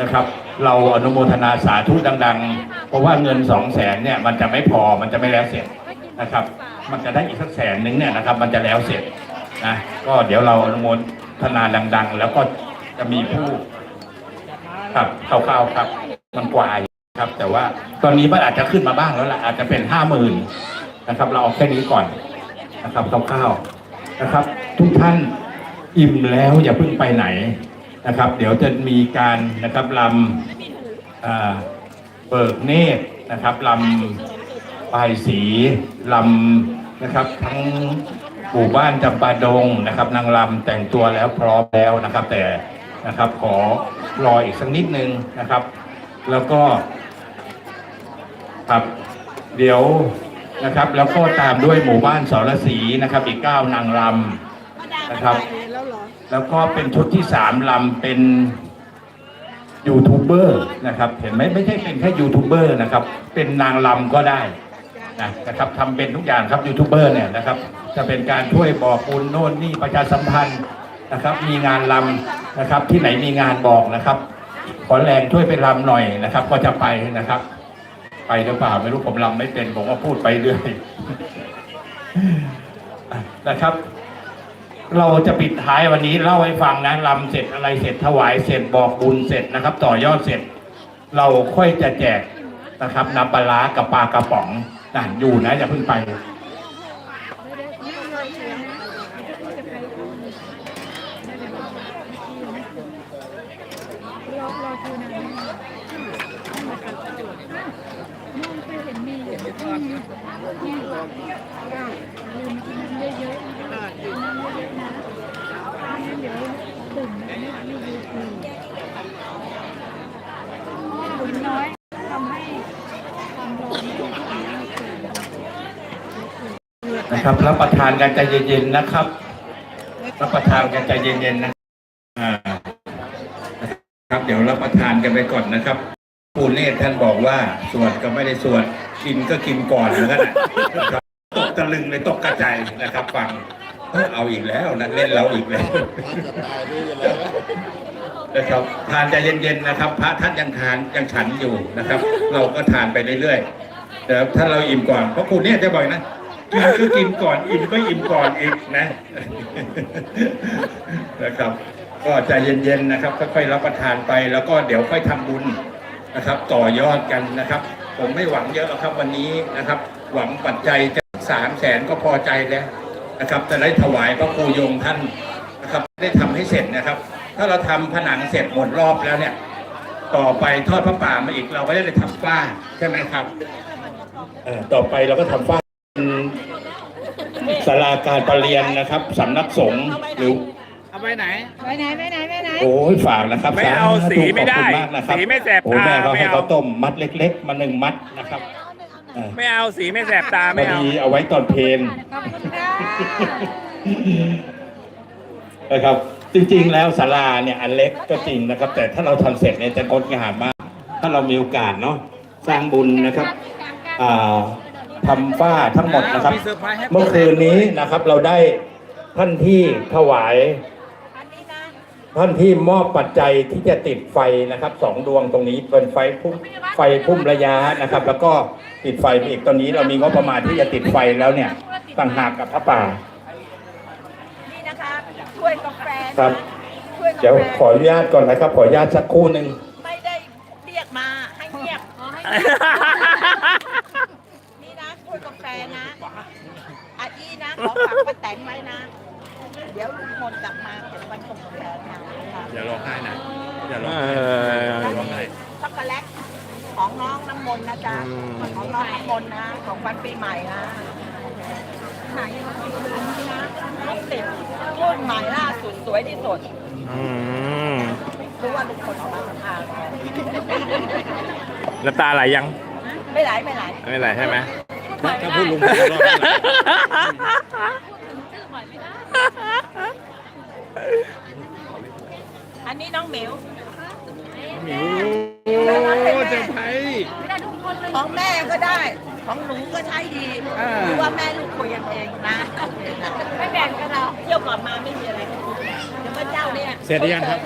นะครับ เราอนุโมทนาสาธุดัง ๆ เพราะว่าเงินสองแสนเนี่ยมันจะไม่พอมันจะไม่แล้วเสร็จนะครับ มันจะได้อีกสักแสนหนึ่งเนี่ยนะครับ มันจะแล้วเสร็จนะก็เดี๋ยวเราอนุโมทนาดัง ๆ แล้วก็จะมีผู้ครับคร่าวๆครับมันกวายครับ แต่ว่าตอนนี้มันอาจจะขึ้นมาบ้างแล้วล่ะอาจจะเป็นห้าหมื่นนะครับ เราเอาแค่นี้ก่อนนะครับคร่าวๆนะครับ ทุกท่านอิ่มแล้วอย่าเพิ่งไปไหน นะครับ เดี๋ยวจะมีการนะครับลำเบิกเนตรนะครับลำปลายสีลำนะครับทั้งหมู่บ้านจำปาดงนะครับ นางลำแต่งตัวแล้วพร้อมแล้วนะครับ แต่นะครับขอรออีกสักนิดนึงนะครับ แล้วก็ครับเดี๋ยวนะครับ แล้วก็ตามด้วยหมู่บ้านสรศรีนะครับ อีกเก้านางรำนะครับ แล้วก็เป็นชุดที่สามลำเป็นยูทูบเบอร์นะครับ เห็นไหมไม่ใช่เป็นแค่ยูทูบเบอร์นะครับ เป็นนางลำก็ได้นะนะครับทำเป็นทุกอย่างครับยูทูบเบอร์เนี่ยนะครับ จะเป็นการช่วยบอกบุญโน่นนี่ประชาสัมพันธ์นะครับ มีงานลำนะครับ ที่ไหนมีงานบอกนะครับ ขอแรงช่วยไปลำหน่อยนะครับ ก็จะไปนะครับ ไปหรือเปล่าไม่รู้ผมลำไม่เป็นผมก็พูดไปเรื่อยนะครับ เราจะปิดท้ายวันนี้เล่าให้ฟังนะลำเสร็จอะไรเสร็จถวายเสร็จบอกบุญเสร็จนะครับ ต่อยอดเสร็จ เราค่อยจะแจกนะครับน้ำปลากับปลากระป๋องนะอยู่นะอย่าเพิ่งไปรอรอคิวนานมากมองไปเห็นมีอยู่ที่นี่นี่ได้ลืมกินน้ำเยอะๆ นเดี๋ยวตุ่มนะไม่ไม่ดีคือบุญน้อยทำให้ความร้อนนะครับรับประทานกันใจเย็นๆนะครับ รับประทานกันใจเย็นๆนะอ่าครับเดี๋ยวรับประทานกันไปก่อนนะครับปูเนตท่านบอกว่าสวดก็ไม่ได้สวดกินก็กินก่อนเหมือนกันนะครับตกตะลึงเลยตกกระจายนะครับฟัง เอ้ยเอาอีกแล้วนะเล่นเราอีกแล้วนะครับทานใจเย็นๆนะครับ พระท่านยังทานยังฉันอยู่นะครับ เราก็ทานไปเรื่อยๆแต่ถ้าเราอิ่มก่อนเพราะคุณเนี่ยจะบอกนะกินก็กินก่อนอิ่มก็อิ่มก่อนอีกนะนะครับ ก็ใจเย็นๆนะครับค่อยๆรับประทานไปแล้วก็เดี๋ยวค่อยทำบุญนะครับ ต่อยอดกันนะครับ ผมไม่หวังเยอะหรอกครับวันนี้นะครับ หวังปัจจัยจะสามแสนก็พอใจแล้ว นะครับจะได้ถวายพระครูโยงท่านนะครับได้ทำให้เสร็จนะครับ ถ้าเราทำผนังเสร็จหมดรอบแล้วเนี่ย ต่อไปทอดพระป่ามาอีกเราก็ได้ทำฝ้าใช่ไหมครับเอ่อต่อไปเราก็ทำฝ้าเป็นศาลาการประเรียนนะครับสำนักสงฆ์หรือเอาไปไหนไปไหนไปไหนไปไหนโอ้ยฝากนะครับไม่เอาธุสีไม่ได้ขอบคุณากนะครับสีไม่แสบโอ้แม่ตาเขาไม่ให้เอาข้าวต้มมัดเล็ก ๆ มาหนึ่งมัดนะครับเออไม่เอาสีไม่แสบตาพไม่อเอา ดีเอาไว้ตอนเพลนขอบคุณค่ะนะครับจริงๆแล้วศาลาเนี่ยอันเล็กก็จริงนะครับ แต่ถ้าเราทำเสร็จเนี่ยจะงดงามมาก ถ้าเรามีโอกาสเนาะสร้างบุญนะครับอ่าทำฝ้าทั้งหมดนะครับมีเซอร์ไพรส์ให้เมื่อคืนนี้นะครับเราได้ท่านที่ถวาย ท่านที่มอบปัจจัยที่จะติดไฟนะครับสองดวงตรงนี้เป็นไฟพุ่มไฟพุ่มระยะนะครับ แล้วก็ติดไฟไปอีกตอนนี้เรามีงบประมาณที่จะติดไฟแล้วเนี่ยต่างหากกับพระป่านี่นะคะถ้วยกาแฟครับถ้วยกาเดี๋ยวแฟขออนุญาตก่อนนะครับ ขออนุญาตสักครู่หนึ่งไม่ได้เรียกมาให้เงียบนี่นะถ้วยกาแฟนะอาอีนะขอฝากป้าแตนไว้นะ เดี๋ยวลุงพลกลับมาเดี๋ยววันชงกาแฟนะ อย่าร้องไห้นะอย่าร้องแล้ไห้วมีช็อกโกแลตของน้องน้ำมนต์นะจ๊ะอืมของน้องน้ำมนต์นะ ของวันปีใหม่นะไหนอันนี้นะน้องติดรุ่นใหม่ล่าสุดสวยที่สุดอืมรู้ว่าลุงพลออกมาทางน้ำตาไหลยัง ไม่ไหลไม่ไหลไม่ไหลใช่ไหมถ้าพูดลุงพลรอบ อันนี้น้องหมิวหมิวโอ้เซอร์ไพรส์ของแม่ก็ได้ ของหนูก็ใช้ดีอ่าดูว่าแม่ลูกคุยกันเองนะ ไม่แบ่งกันเราเที่ยวก่อนมาไม่มีอะไรเดี๋ยวพระเจ้าเนี่ยเสร็จหรือยังครับ